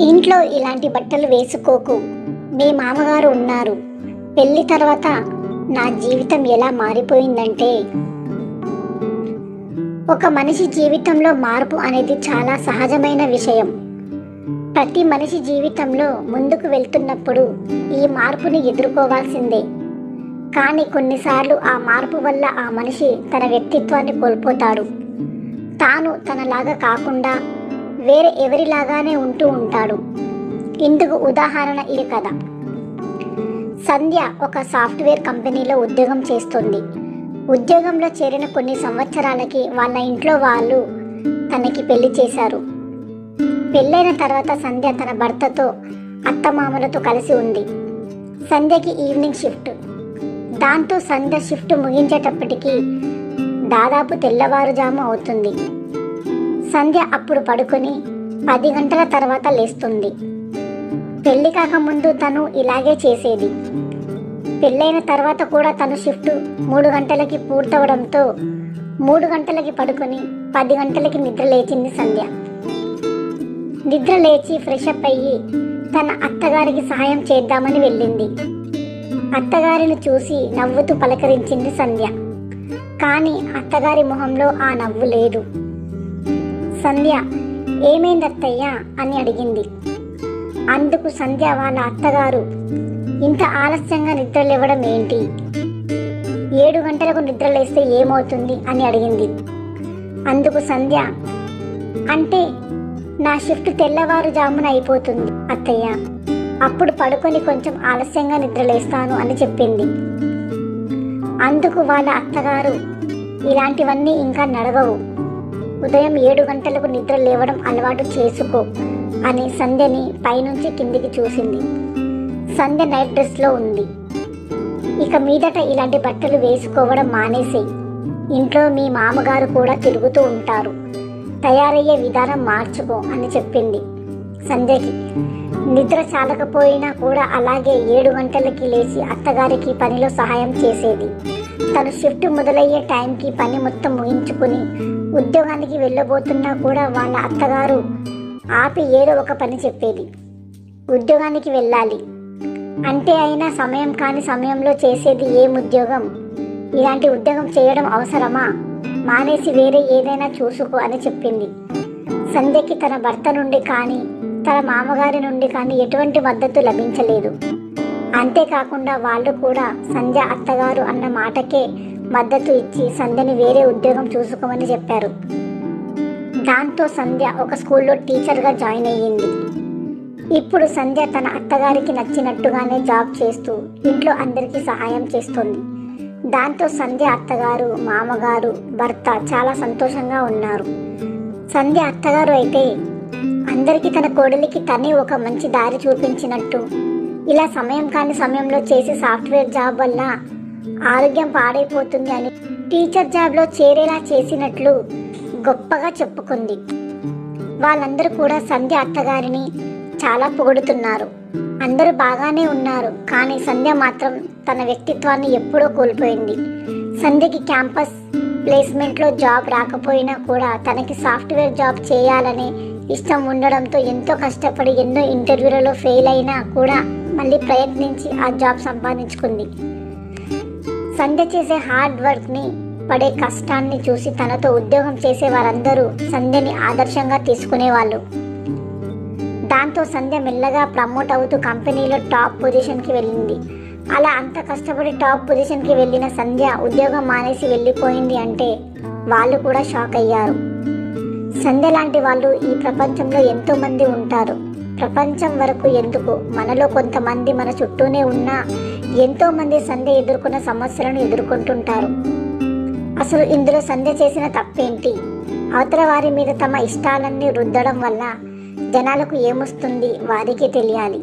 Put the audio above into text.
ఇంట్లో ఇలాంటి బట్టలు వేసుకోకు. మీ మామగారు ఉన్నారు. పెళ్ళి తర్వాత నా జీవితం ఎలా మారిపోయిందంటే ఒక మనిషి జీవితంలో మార్పు అనేది చాలా సహజమైన విషయం. ప్రతి మనిషి జీవితంలో ముందుకు వెళ్తున్నప్పుడు ఈ మార్పుని ఎదుర్కోవాల్సిందే. కానీ కొన్నిసార్లు ఆ మార్పు వల్ల ఆ మనిషి తన వ్యక్తిత్వాన్ని కోల్పోతాడు. తాను తనలాగా కాకుండా వేరే ఎవరిలాగానే ఉంటూ ఉంటాడు. ఇందుకు ఉదాహరణ ఇది కథ. సంధ్య ఒక సాఫ్ట్వేర్ కంపెనీలో ఉద్యోగం చేస్తుంది. ఉద్యోగంలో చేరిన కొన్ని సంవత్సరాలకి వాళ్ళ ఇంట్లో వాళ్ళు తనకి పెళ్ళి చేశారు. పెళ్ళైన తర్వాత సంధ్య తన భర్తతో అత్తమామలతో కలిసి ఉంది. సంధ్యకి ఈవినింగ్ షిఫ్ట్. దాంతో సంధ్య షిఫ్ట్ ముగించేటప్పటికి దాదాపు తెల్లవారుజాము అవుతుంది. సంధ్య అప్పుడు పడుకొని పది గంటల తర్వాత లేస్తుంది. పెళ్ళి కాకముందు తను ఇలాగే చేసేది. పెళ్ళైన తర్వాత కూడా తను షిఫ్ట్ మూడు గంటలకి పూర్తవడంతో మూడు గంటలకి పడుకొని పది గంటలకి నిద్ర లేచింది సంధ్య. నిద్ర లేచి ఫ్రెష్ అప్ అయ్యి తన అత్తగారికి సహాయం చేద్దామని వెళ్ళింది. అత్తగారిని చూసి నవ్వుతూ పలకరించింది సంధ్య. కానీ అత్తగారి మొహంలో ఆ నవ్వు లేదు. సంధ్య ఏమైంది అత్తయ్య అని అడిగింది. అందుకు సంధ్య వాళ్ళ అత్తగారు ఇంత ఆలస్యంగా నిద్రలేవడం ఏంటి? ఏడు గంటలకు నిద్రలేస్తే ఏమవుతుంది? అని అడిగింది. అందుకు సంధ్య అంటే నా షిఫ్ట్ తెల్లవారుజామున అయిపోతుంది అత్తయ్య. అప్పుడు పడుకొని కొంచెం ఆలస్యంగా నిద్రలేస్తాను అని చెప్పింది. అందుకు వాళ్ళ అత్తగారు ఇలాంటివన్నీ ఇంకా నడవవు ఉదయం ఏడు గంటలకు నిద్ర లేవడం అలవాటు చేసుకో అని సంధ్యని పైనుంచి కిందికి చూసింది. సంధ్య నైట్ డ్రెస్లో ఉంది. ఇక మీదట ఇలాంటి బట్టలు వేసుకోవడం మానేసేయి ఇంట్లో మీ మామగారు కూడా తిరుగుతూ ఉంటారు. తయారయ్యే విధానం మార్చుకో అని చెప్పింది సంధ్యకి. నిద్ర చాలకపోయినా కూడా అలాగే ఏడు గంటలకి లేచి అత్తగారికి పనిలో సహాయం చేసేది. తను షిఫ్ట్ మొదలయ్యే టైంకి పని మొత్తం ముగించుకుని ఉద్యోగానికి వెళ్ళబోతున్నా కూడా వాళ్ళ అత్తగారు ఆపి ఏదో ఒక పని చెప్పేది. ఉద్యోగానికి వెళ్ళాలి. అంటే అయినా సమయం కాని సమయంలో చేసేది ఏం ఉద్యోగం? ఇలాంటి ఉద్యోగం చేయడం అవసరమా? మానేసి వేరే ఏదైనా చూసుకో అని చెప్పింది. సంధ్యకి తన భర్త నుండి కానీ తన మామగారి నుండి కానీ ఎటువంటి మద్దతు లభించలేదు. అంతేకాకుండా వాళ్ళు కూడా సంధ్య అత్తగారు అన్న మాటకే మద్దతు ఇచ్చి సంధ్యని వేరే ఉద్యోగం చూసుకోమని చెప్పారు. దాంతో సంధ్య ఒక స్కూల్లో టీచర్గా జాయిన్ అయ్యింది. ఇప్పుడు సంధ్య తన అత్తగారికి నచ్చినట్టుగానే జాబ్ చేస్తూ ఇంట్లో అందరికీ సహాయం చేస్తుంది. దాంతో సంధ్య అత్తగారు మామగారు భర్త చాలా సంతోషంగా ఉన్నారు. సంధ్య అత్తగారు అయితే అందరికీ తన కోడలికి తనే ఒక మంచి దారి చూపించినట్టు. ఇలా సమయం కాని సమయంలో చేసే సాఫ్ట్వేర్ జాబ్ వల్ల ఆరోగ్యం పాడైపోతుంది అని టీచర్ జాబ్లో చేరేలా చేసినట్లు గొప్పగా చెప్పుకుంది. వాళ్ళందరూ కూడా సంధ్య అత్తగారిని చాలా పొగుడుతున్నారు. అందరూ బాగానే ఉన్నారు కానీ సంధ్య మాత్రం తన వ్యక్తిత్వాన్ని ఎప్పుడో కోల్పోయింది. సంధ్యకి క్యాంపస్ ప్లేస్మెంట్లో జాబ్ రాకపోయినా కూడా తనకి సాఫ్ట్వేర్ జాబ్ చేయాలనే ఇష్టం ఉండడంతో ఎంతో కష్టపడి ఎన్నో ఇంటర్వ్యూలలో ఫెయిల్ అయినా కూడా మళ్ళీ ప్రయత్నించి ఆ జాబ్ సంపాదించుకుంది. సంధ్య చేసే హార్డ్ వర్క్ని పడే కష్టాన్ని చూసి తనతో ఉద్యోగం చేసే వారందరూ సంధ్యని ఆదర్శంగా తీసుకునేవాళ్ళు. దాంతో సంధ్య మెల్లగా ప్రమోట్ అవుతూ కంపెనీలో టాప్ పొజిషన్కి వెళ్ళింది. అలా అంత కష్టపడి టాప్ పొజిషన్కి వెళ్ళిన సంధ్య ఉద్యోగం మానేసి వెళ్ళిపోయింది అంటే వాళ్ళు కూడా షాక్ అయ్యారు. సంధ్య లాంటి వాళ్ళు ఈ ప్రపంచంలో ఎంతోమంది ఉంటారు. ప్రపంచం వరకు ఎందుకు? మనలో కొంతమంది మన చుట్టూనే ఉన్నా ఎంతోమంది సంధ్య ఎదుర్కొన్న సమస్యలను ఎదుర్కొంటుంటారు. అసలు ఇందులో సంధ్య చేసిన తప్పేంటి? అవతల వారి మీద తమ ఇష్టాలన్నీ రుద్దడం వల్ల జనాలకు ఏమొస్తుంది? వారికి తెలియాలి.